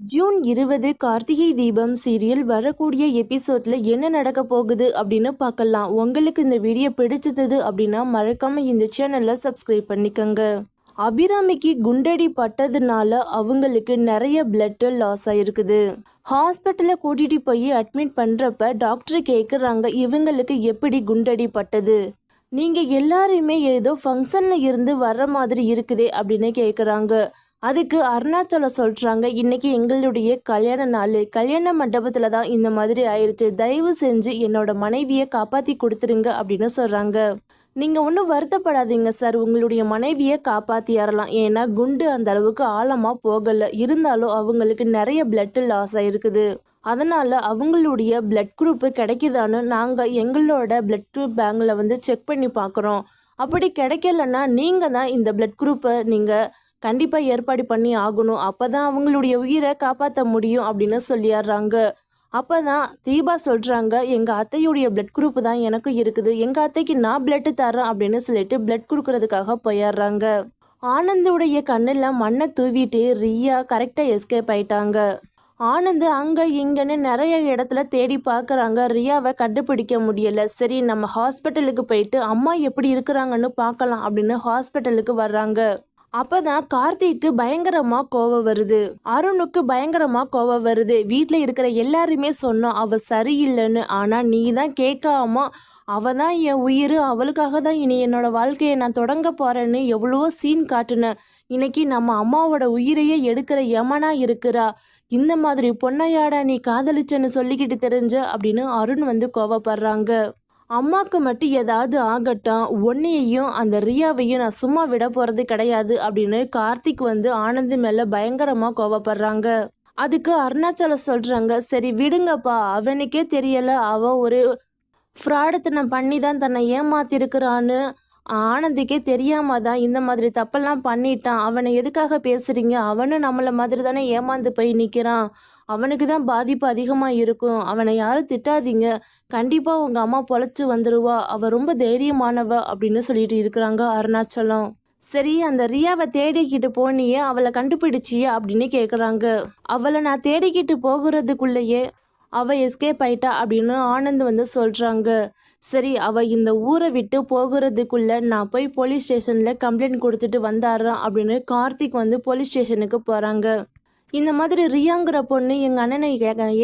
June இருபது Karthigai Deepam serial வரக்கூடிய எபிசோட்ல என்ன நடக்க போகுது அப்படின்னு பார்க்கலாம். உங்களுக்கு இந்த வீடியோ பிடிச்சிருந்தது அப்படின்னா மறக்காம இந்த சேனலை சப்ஸ்கிரைப் பண்ணிக்கோங்க. அபிராமிக்கு குண்டடி பட்டதுனால அவங்களுக்கு நிறைய பிளட் லாஸ் ஆயிருக்குது. ஹாஸ்பிட்டலில் கூட்டிகிட்டு போய் அட்மிட் பண்ணுறப்ப டாக்டர் கேட்குறாங்க இவங்களுக்கு எப்படி குண்டடி பட்டது? நீங்கள் எல்லாருமே ஏதோ ஃபங்க்ஷனில் இருந்து வர்ற மாதிரி இருக்குதே அப்படின்னு கேட்குறாங்க அதுக்கு அருணாச்சலம் சொல்கிறாங்க இன்றைக்கி எங்களுடைய கல்யாண நாள். கல்யாண மண்டபத்தில் தான் இந்த மாதிரி ஆயிடுச்சு தயவு செஞ்சு என்னோட மனைவியை காப்பாற்றி கொடுத்துருங்க அப்படின்னு சொல்கிறாங்க நீங்கள் ஒன்றும் வருத்தப்படாதீங்க சார். உங்களுடைய மனைவியை காப்பாற்றியாரலாம் ஏன்னா குண்டு அந்த அளவுக்கு ஆழமாக போகலை. இருந்தாலும் அவங்களுக்கு நிறைய பிளட்டு லாஸ் ஆகிருக்குது அதனால் அவங்களுடைய பிளட் குரூப்பு கிடைக்குதான்னு நாங்கள் எங்களோட பிளட் குரூப் பேங்கில் வந்து செக் பண்ணி பார்க்குறோம். அப்படி கிடைக்கலன்னா நீங்கள் தான் இந்த பிளட் குரூப்பை நீங்கள் கண்டிப்பாக ஏற்பாடு பண்ணி ஆகணும். அப்போ தான் அவங்களுடைய உயிரை காப்பாற்ற முடியும் அப்படின்னு சொல்லிடுறாங்க அப்போ தான் தீபா சொல்கிறாங்க எங்கள் அத்தையுடைய பிளட் குரூப் தான் எனக்கும் இருக்குது. எங்கள் அத்தைக்கு நான் பிளட்டு தரேன் அப்படின்னு சொல்லிட்டு பிளட் கொடுக்கறதுக்காக போயிடுறாங்க. ஆனந்துடைய கண்ணில் மண்ணை தூவிட்டு ரியா கரெக்டாக எஸ்கேப் ஆயிட்டாங்க. ஆனந்த் அங்கே இங்கன்னு நிறைய இடத்துல தேடி பார்க்குறாங்க. ரியாவை கண்டுபிடிக்க முடியலை. சரி நம்ம ஹாஸ்பிட்டலுக்கு போயிட்டு அம்மா எப்படி இருக்கிறாங்கன்னு பார்க்கலாம் அப்படின்னு ஹாஸ்பிட்டலுக்கு வர்றாங்க. அப்பதான் கார்த்திக்கு பயங்கரமா கோவம் வருது. அருணுக்கு பயங்கரமா கோவம் வருது. வீட்டில் இருக்கிற எல்லாருமே சொன்னோம் அவ சரியில்லைன்னு. ஆனா நீ தான் கேட்காம அவ தான் என் உயிர் அவளுக்காக தான் இனி என்னோட வாழ்க்கையை நான் தொடங்க போறேன்னு எவ்வளவோ சீன் காட்டுனேன் இன்னைக்கு நம்ம அம்மாவோட உயிரையே எடுக்கிற யமனா இருக்கிறா. இந்த மாதிரி பொன்னையாடா நீ காதலிச்சன்னு சொல்லிக்கிட்டு தெரிஞ்ச? அப்படின்னு அருண் வந்து கோவப்படுறாங்க. அம்மாவுக்கு மட்டும் ஏதாவது ஆகட்டும் ஒன்னையையும் அந்த ரியாவையும் நான் சும்மா விட போகிறது கிடையாது அப்படின்னு கார்த்திக் வந்து ஆனந்தி மேலே பயங்கரமாக கோவப்படுறாங்க. அதுக்கு அருணாச்சலம் சொல்கிறாங்க சரி விடுங்கப்பா. அவனுக்கே தெரியலை. அவ ஒரு ஃப்ராடத்தனை பண்ணி தான் தன்னை ஏமாத்திருக்கிறான்னு. ஆனந்திக்கே தெரியாம தான் இந்த மாதிரி தப்பெல்லாம் பண்ணிட்டான். அவனை எதுக்காக பேசுறீங்க? அவனும் நம்மளை மாதிரி தானே ஏமாந்து போய் நிற்கிறான் அவனுக்கு தான் பாதிப்பு அதிகமாக இருக்கும். அவனை யாரும் திட்டாதீங்க. கண்டிப்பாக உங்கள் அம்மா பொழைச்சி வந்துடுவா அவள் ரொம்ப தைரியமானவ அப்படின்னு சொல்லிட்டு இருக்கிறாங்க அருணாச்சலம். சரி அந்த ரியாவை தேடிக்கிட்டு போனியே அவளை கண்டுபிடிச்சியே அப்படின்னு கேட்குறாங்க அவளை நான் தேடிக்கிட்டு போகிறதுக்குள்ளேயே அவள் எஸ்கேப் ஆயிட்டா அப்படின்னு ஆனந்த் வந்து சொல்கிறாங்க சரி அவள் இந்த ஊரை விட்டு போகிறதுக்குள்ளே நான் போய் போலீஸ் ஸ்டேஷனில் கம்ப்ளைண்ட் கொடுத்துட்டு வந்தாரான் அப்படின்னு கார்த்திக் வந்து போலீஸ் ஸ்டேஷனுக்கு போகிறாங்க இந்த மாதிரி ரியாங்கிற பொண்ணு எங்கள் அண்ணனை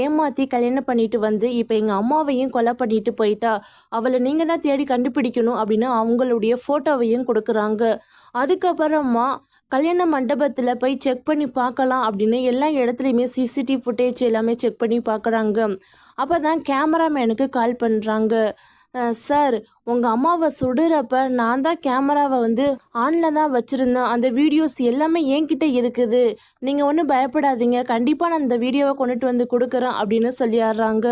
ஏமாற்றி கல்யாணம் பண்ணிட்டு வந்து இப்போ எங்கள் அம்மாவையும் கொலை பண்ணிட்டு போயிட்டா அவளை நீங்கள் தான் தேடி கண்டுபிடிக்கணும் அப்படின்னு அவங்களுடைய ஃபோட்டோவையும் கொடுக்குறாங்க. அதுக்கப்புறமா கல்யாண மண்டபத்தில் போய் செக் பண்ணி பார்க்கலாம் அப்படின்னு எல்லா இடத்துலையுமே சிசிடிவி ஃபுட்டேஜ் எல்லாமே செக் பண்ணி பார்க்குறாங்க. அப்போ தான் கேமராமேனுக்கு கால் பண்ணுறாங்க சார் உங்கள் அம்மாவை சுடுறப்ப நான் தான் கேமராவை வந்து ஆனில் தான் வச்சுருந்தேன். அந்த வீடியோஸ் எல்லாமே என்கிட்ட இருக்குது. நீங்கள் ஒன்றும் பயப்படாதீங்க. கண்டிப்பாக நான் அந்த வீடியோவை கொண்டுட்டு வந்து கொடுக்குறேன் அப்படின்னு சொல்லிடுறாங்க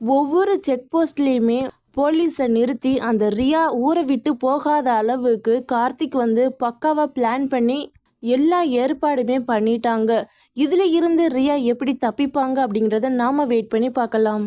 ஒவ்வொரு செக் போஸ்ட்லேயுமே போலீஸை நிறுத்தி அந்த ரியா ஊரை விட்டு போகாத அளவுக்கு கார்த்திக் வந்து பக்காவாக பிளான் பண்ணி எல்லா ஏற்பாடுமே பண்ணிட்டாங்க. இதில் இருந்து ரியா எப்படி தப்பிப்பாங்க அப்படிங்கிறத நாம் வெயிட் பண்ணி பார்க்கலாம்.